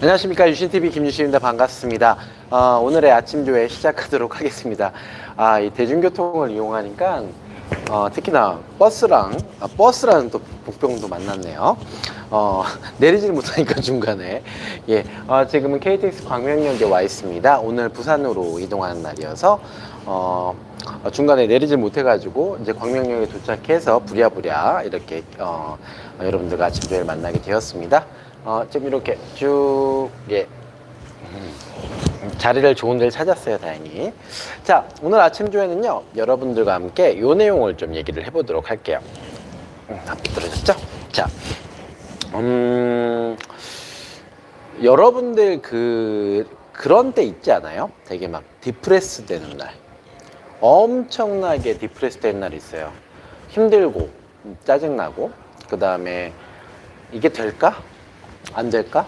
안녕하십니까. 유신TV 김유신입니다. 반갑습니다. 어, 오늘의 아침 조회 시작하도록 하겠습니다. 아, 이 대중교통을 이용하니까 어, 특히나 버스랑 아, 버스라는 또 복병도 만났네요. 어, 내리질 못하니까 중간에. 예, 어, 지금은 KTX 광명역에 와 있습니다. 오늘 부산으로 이동하는 날이어서 어, 어, 중간에 내리질 못해가지고 이제 광명역에 도착해서 부랴부랴 이렇게 어, 어, 여러분들과 아침 조회를 만나게 되었습니다. 어, 지금 이렇게 쭉 예. 음, 자리를 좋은 데를 찾았어요, 다행히. 자, 오늘 아침 조회는요, 여러분들과 함께 요 내용을 좀 얘기를 해보도록 할게요. 음, 앞이 떨어졌죠? 자, 음, 여러분들 그, 그런 때 있지 않아요? 되게 막 디프레스 되는 날. 엄청나게 디프레스 되는 날이 있어요. 힘들고, 음, 짜증나고, 그 다음에 이게 될까? 안 될까?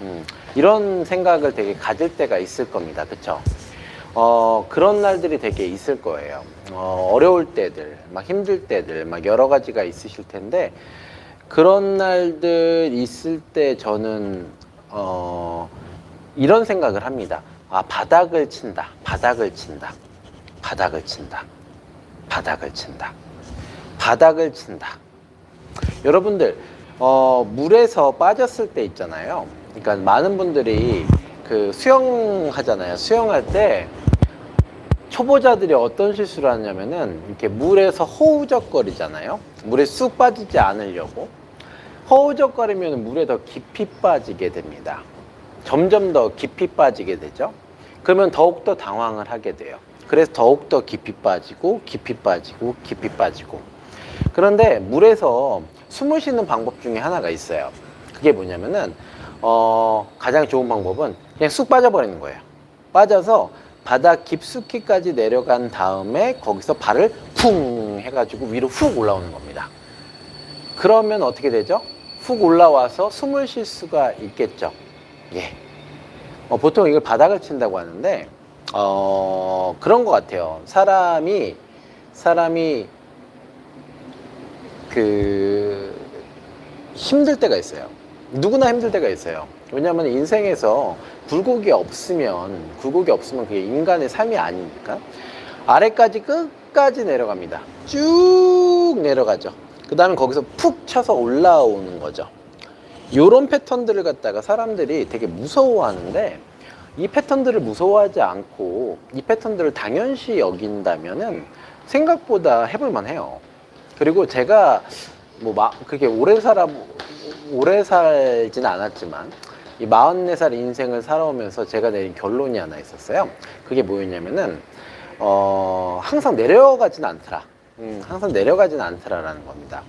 음, 이런 생각을 되게 가질 때가 있을 겁니다. 그쵸? 어, 그런 날들이 되게 있을 거예요. 어, 어려울 때들, 막 힘들 때들, 막 여러 가지가 있으실 텐데, 그런 날들 있을 때 저는, 어, 이런 생각을 합니다. 아, 바닥을 친다. 바닥을 친다. 바닥을 친다. 바닥을 친다. 바닥을 친다. 여러분들 어, 물에서 빠졌을 때 있잖아요. 그러니까 많은 분들이 그 수영하잖아요. 수영할 때 초보자들이 어떤 실수를 하냐면은 이렇게 물에서 허우적거리잖아요. 물에 쑥 빠지지 않으려고 허우적거리면 물에 더 깊이 빠지게 됩니다. 점점 더 깊이 빠지게 되죠. 그러면 더욱더 당황을 하게 돼요. 그래서 더욱더 깊이 빠지고 깊이 빠지고 깊이 빠지고 그런데 물에서 숨을 쉬는 방법 중에 하나가 있어요. 그게 뭐냐면은 어, 가장 좋은 방법은 그냥 쑥 빠져버리는 거예요. 빠져서 바닥 깊숙이까지 내려간 다음에 거기서 발을 쿵 해가지고 위로 훅 올라오는 겁니다. 그러면 어떻게 되죠? 훅 올라와서 숨을 쉴 수가 있겠죠. 예. 어, 보통 이걸 바닥을 친다고 하는데 어, 그런 것 같아요. 사람이 사람이 그 힘들 때가 있어요. 누구나 힘들 때가 있어요. 왜냐하면 인생에서 굴곡이 없으면 굴곡이 없으면 그게 인간의 삶이 아니니까 아래까지 끝까지 내려갑니다. 쭉 내려가죠. 그 다음에 거기서 푹 쳐서 올라오는 거죠. 요런 패턴들을 갖다가 사람들이 되게 무서워하는데 이 패턴들을 무서워하지 않고 이 패턴들을 당연시 여긴다면은 생각보다 해볼 만 해요. 그리고 제가 뭐 마, 그게 오래 살아 오래 살지는 않았지만 이 44살 인생을 살아오면서 제가 내린 결론이 하나 있었어요. 그게 뭐였냐면은 어 항상 내려가진 않더라. 음, 항상 내려가진 않더라라는 겁니다.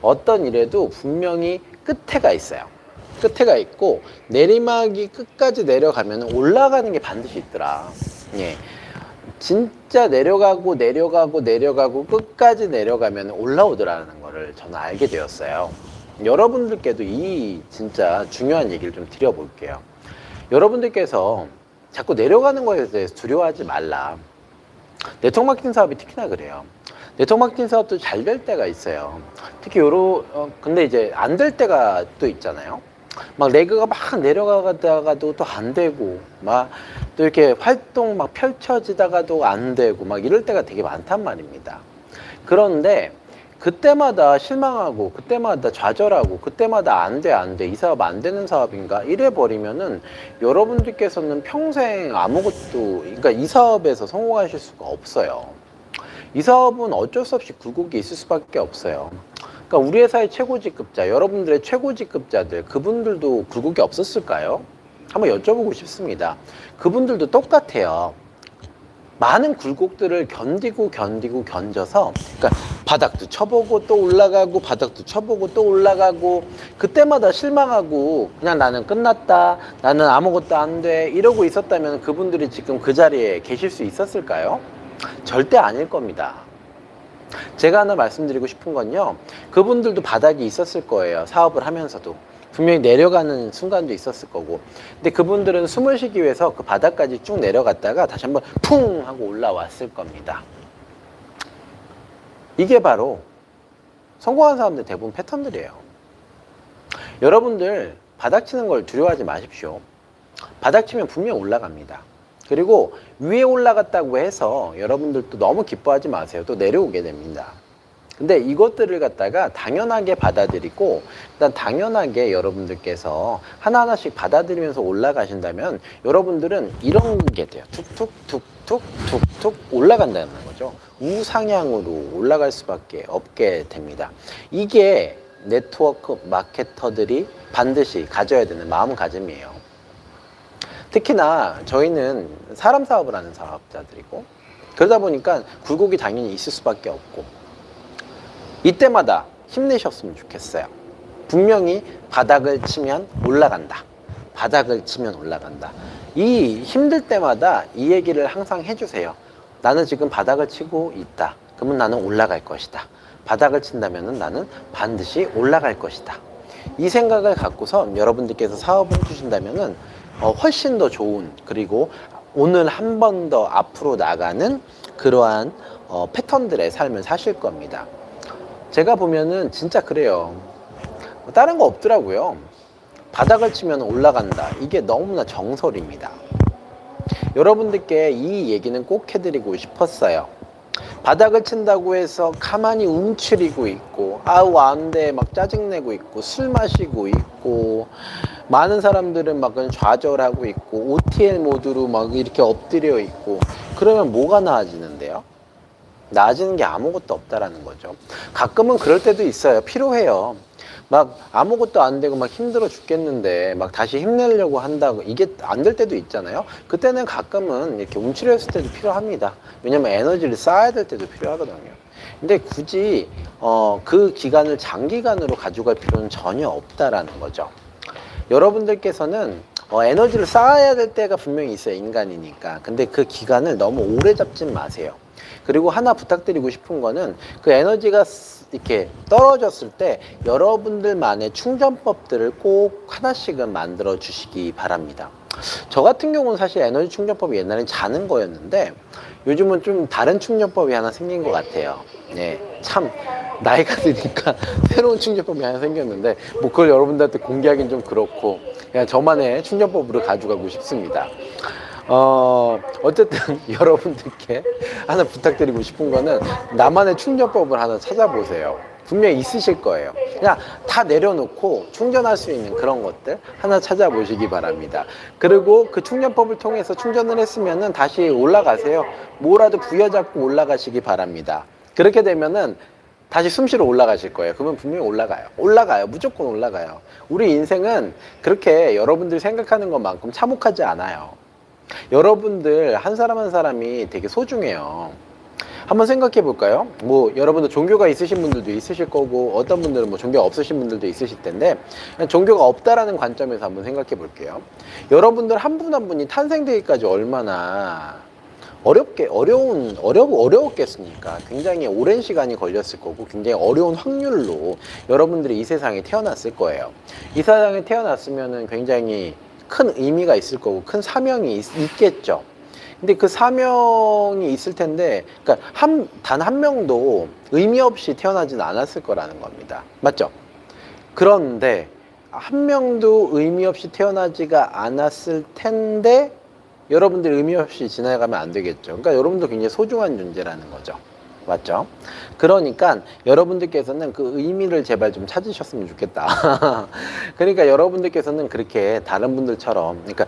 어떤 일에도 분명히 끝에가 있어요. 끝에가 있고 내리막이 끝까지 내려가면 올라가는 게 반드시 있더라. 예. 진짜 내려가고 내려가고 내려가고 끝까지 내려가면 올라오더라는 거를 저는 알게 되었어요. 여러분들께도 이 진짜 중요한 얘기를 좀 드려볼게요. 여러분들께서 자꾸 내려가는 거에 대해서 두려워하지 말라. 네트워크 마케팅 사업이 특히나 그래요. 네트워크 마케팅 사업도 잘 될 때가 있어요. 특히 요런, 어, 근데 이제 안 될 때가 또 있잖아요. 막 레그가 막 내려가다가도 또 안 되고 막 또 이렇게 활동 막 펼쳐지다가도 안 되고 막 이럴 때가 되게 많단 말입니다. 그런데 그때마다 실망하고 그때마다 좌절하고 그때마다 안 돼 안 돼 이 사업 안 되는 사업인가 이래 버리면은 여러분들께서는 평생 아무것도 그러니까 이 사업에서 성공하실 수가 없어요. 이 사업은 어쩔 수 없이 굴곡이 있을 수밖에 없어요. 그러니까 우리 회사의 최고직급자, 여러분들의 최고직급자들, 그분들도 굴곡이 없었을까요? 한번 여쭤보고 싶습니다. 그분들도 똑같아요. 많은 굴곡들을 견디고 견디고 견져서, 그러니까 바닥도 쳐보고 또 올라가고, 바닥도 쳐보고 또 올라가고, 그때마다 실망하고, 그냥 나는 끝났다, 나는 아무것도 안 돼, 이러고 있었다면 그분들이 지금 그 자리에 계실 수 있었을까요? 절대 아닐 겁니다. 제가 하나 말씀드리고 싶은 건요. 그분들도 바닥이 있었을 거예요. 사업을 하면서도. 분명히 내려가는 순간도 있었을 거고. 근데 그분들은 숨을 쉬기 위해서 그 바닥까지 쭉 내려갔다가 다시 한번 쿵 하고 올라왔을 겁니다. 이게 바로 성공한 사람들 대부분 패턴들이에요. 여러분들 바닥 치는 걸 두려워하지 마십시오. 바닥 치면 분명 올라갑니다. 그리고 위에 올라갔다고 해서 여러분들도 너무 기뻐하지 마세요. 또 내려오게 됩니다. 근데 이것들을 갖다가 당연하게 받아들이고 일단 당연하게 여러분들께서 하나하나씩 받아들이면서 올라가신다면 여러분들은 이런 게 돼요. 툭툭 툭툭 툭툭 올라간다는 거죠. 우상향으로 올라갈 수밖에 없게 됩니다. 이게 네트워크 마케터들이 반드시 가져야 되는 마음가짐이에요. 특히나 저희는 사람 사업을 하는 사업자들이고 그러다 보니까 굴곡이 당연히 있을 수밖에 없고 이때마다 힘내셨으면 좋겠어요. 분명히 바닥을 치면 올라간다. 바닥을 치면 올라간다. 이 힘들 때마다 이 얘기를 항상 해주세요. 나는 지금 바닥을 치고 있다. 그러면 나는 올라갈 것이다. 바닥을 친다면 나는 반드시 올라갈 것이다. 이 생각을 갖고서 여러분들께서 사업을 해주신다면 어, 훨씬 더 좋은 그리고 오늘 한 번 더 앞으로 나가는 그러한 어, 패턴들의 삶을 사실 겁니다. 제가 보면은 진짜 그래요. 뭐 다른 거 없더라고요. 바닥을 치면 올라간다. 이게 너무나 정설입니다. 여러분들께 이 얘기는 꼭 해드리고 싶었어요. 바닥을 친다고 해서 가만히 움츠리고 있고 아우 안 돼 막 짜증내고 있고 술 마시고 있고 많은 사람들은 막 그냥 좌절하고 있고 OTL 모드로 막 이렇게 엎드려 있고 그러면 뭐가 나아지는데요? 나아지는 게 아무것도 없다라는 거죠. 가끔은 그럴 때도 있어요. 필요해요. 막 아무것도 안 되고 막 힘들어 죽겠는데 막 다시 힘내려고 한다고 이게 안 될 때도 있잖아요. 그때는 가끔은 이렇게 움츠렸을 때도 필요합니다. 왜냐면 에너지를 쌓아야 될 때도 필요하거든요. 근데 굳이 어, 그 기간을 장기간으로 가져갈 필요는 전혀 없다라는 거죠. 여러분들께서는 어, 에너지를 쌓아야 될 때가 분명히 있어요. 인간이니까. 근데 그 기간을 너무 오래 잡진 마세요. 그리고 하나 부탁드리고 싶은 거는 그 에너지가 쓰- 이렇게 떨어졌을 때 여러분들만의 충전법들을 꼭 하나씩은 만들어 주시기 바랍니다. 저 같은 경우는 사실 에너지 충전법이 옛날엔 자는 거였는데 요즘은 좀 다른 충전법이 하나 생긴 것 같아요. 네, 참 나이가 드니까 새로운 충전법이 하나 생겼는데 뭐 그걸 여러분들한테 공개하기는 좀 그렇고 그냥 저만의 충전법으로 가져가고 싶습니다. 어, 어쨌든 여러분들께 하나 부탁드리고 싶은 거는 나만의 충전법을 하나 찾아보세요. 분명히 있으실 거예요. 그냥 다 내려놓고 충전할 수 있는 그런 것들 하나 찾아보시기 바랍니다. 그리고 그 충전법을 통해서 충전을 했으면은 다시 올라가세요. 뭐라도 부여잡고 올라가시기 바랍니다. 그렇게 되면은 다시 숨 쉬러 올라가실 거예요. 그러면 분명히 올라가요. 올라가요. 무조건 올라가요. 우리 인생은 그렇게 여러분들이 생각하는 것만큼 참혹하지 않아요. 여러분들 한 사람 한 사람이 되게 소중해요. 한번 생각해 볼까요? 뭐 여러분들 종교가 있으신 분들도 있으실 거고 어떤 분들은 뭐 종교가 없으신 분들도 있으실 텐데 종교가 없다라는 관점에서 한번 생각해 볼게요. 여러분들 한 분한 분이 탄생되기까지 얼마나 어렵게 어려운 어려 어려웠겠습니까? 굉장히 오랜 시간이 걸렸을 거고 굉장히 어려운 확률로 여러분들이 이 세상에 태어났을 거예요. 이 세상에 태어났으면은 굉장히 큰 의미가 있을 거고 큰 사명이 있, 겠죠 근데 그 사명이 있을 텐데, 그러니까 한 단 한 명도 의미 없이 태어나진 않았을 거라는 겁니다. 맞죠? 그런데 한 명도 의미 없이 태어나지가 않았을 텐데 여러분들 의미 없이 지나가면 안 되겠죠. 그러니까 여러분도 굉장히 소중한 존재라는 거죠. 맞죠? 그러니까 여러분들께서는 그 의미를 제발 좀 찾으셨으면 좋겠다. 그러니까 여러분들께서는 그렇게 다른 분들처럼, 그러니까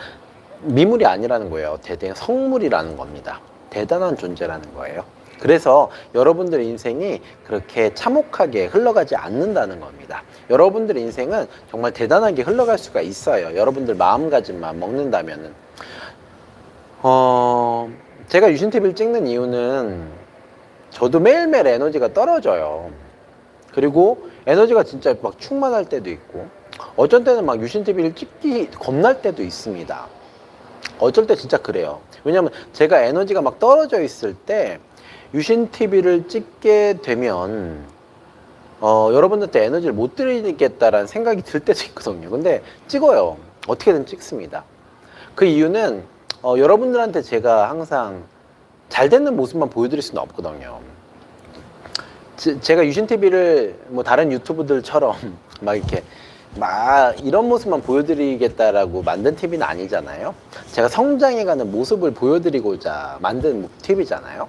미물이 아니라는 거예요. 대대 성물이라는 겁니다. 대단한 존재라는 거예요. 그래서 여러분들 인생이 그렇게 참혹하게 흘러가지 않는다는 겁니다. 여러분들 인생은 정말 대단하게 흘러갈 수가 있어요. 여러분들 마음가짐만 먹는다면은. 어, 제가 유신TV를 찍는 이유는 저도 매일매일 에너지가 떨어져요. 그리고 에너지가 진짜 막 충만할 때도 있고, 어쩐 때는 막 유신TV를 찍기 겁날 때도 있습니다. 어쩔 때 진짜 그래요. 왜냐면 제가 에너지가 막 떨어져 있을 때 유신 TV를 찍게 되면 어, 여러분들한테 에너지를 못 드리겠다라는 생각이 들 때도 있거든요. 근데 찍어요. 어떻게든 찍습니다. 그 이유는 어, 여러분들한테 제가 항상 잘 되는 모습만 보여드릴 수는 없거든요. 제, 제가 유신 TV를 뭐 다른 유튜브들처럼 막 이렇게 막 이런 모습만 보여드리겠다라고 만든 TV는 아니잖아요. 제가 성장해가는 모습을 보여드리고자 만든 TV잖아요.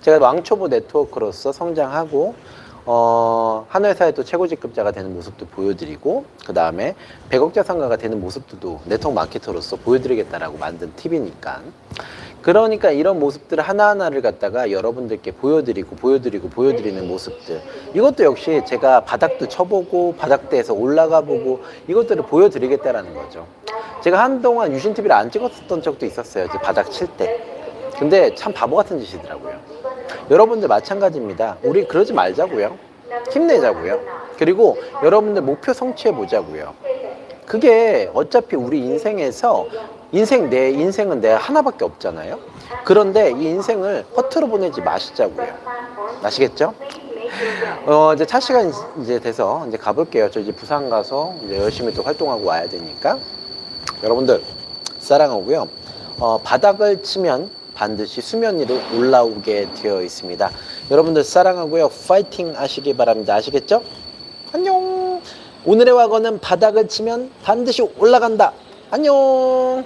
제가 왕초보 네트워크로서 성장하고 어, 한 회사의 또 최고 직급자가 되는 모습도 보여드리고 그 다음에 100억 자산가가 되는 모습들도 네트워크 마케터로서 보여드리겠다라고 만든 TV니까. 그러니까 이런 모습들 하나하나를 갖다가 여러분들께 보여드리고 보여드리고 보여드리는 모습들. 이것도 역시 제가 바닥도 쳐보고 바닥대에서 올라가 보고 이것들을 보여드리겠다라는 거죠. 제가 한동안 유신 TV를 안 찍었던 적도 있었어요. 바닥 칠 때. 근데 참 바보 같은 짓이더라고요 여러분들 마찬가지입니다 우리 그러지 말자고요 힘내자고요 그리고 여러분들 목표 성취해 보자고요 그게 어차피 우리 인생에서 인생 내 인생은 내가 하나밖에 없잖아요. 그런데 이 인생을 허투루 보내지 마시자고요. 아시겠죠? 어 이제 차 시간 이제 돼서 이제 가볼게요. 저 이제 부산 가서 이제 열심히 또 활동하고 와야 되니까 여러분들 사랑하고요. 어 바닥을 치면 반드시 수면 위로 올라오게 되어 있습니다. 여러분들 사랑하고요. 파이팅 하시기 바랍니다. 아시겠죠? 안녕. 오늘의 와거는 바닥을 치면 반드시 올라간다. 안녕.